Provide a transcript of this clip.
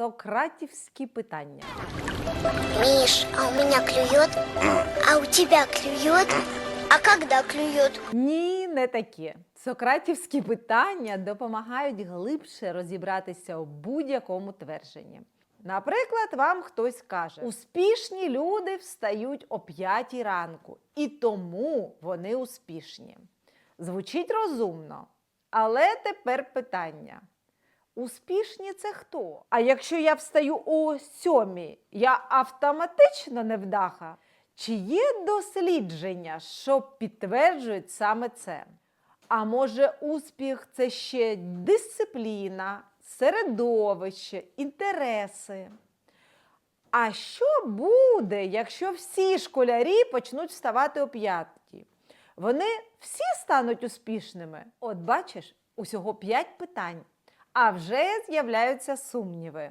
Сократівські питання. Миш, а у меня клюет? А у тебя клюет? А когда клюет? Ні, не такі. Сократівські питання допомагають глибше розібратися у будь-якому твердженні. Наприклад, вам хтось каже: успішні люди встають о 5 ранку, і тому вони успішні. Звучить розумно. Але тепер питання: успішні це хто? А якщо я встаю о сьомій, я автоматично невдаха? Чи є дослідження, що підтверджують саме це? А може, успіх це ще дисципліна, середовище, інтереси? А що буде, якщо всі школярі почнуть вставати о п'ятій? Вони всі стануть успішними? От бачиш, усього п'ять питань, а вже з'являються сумніви.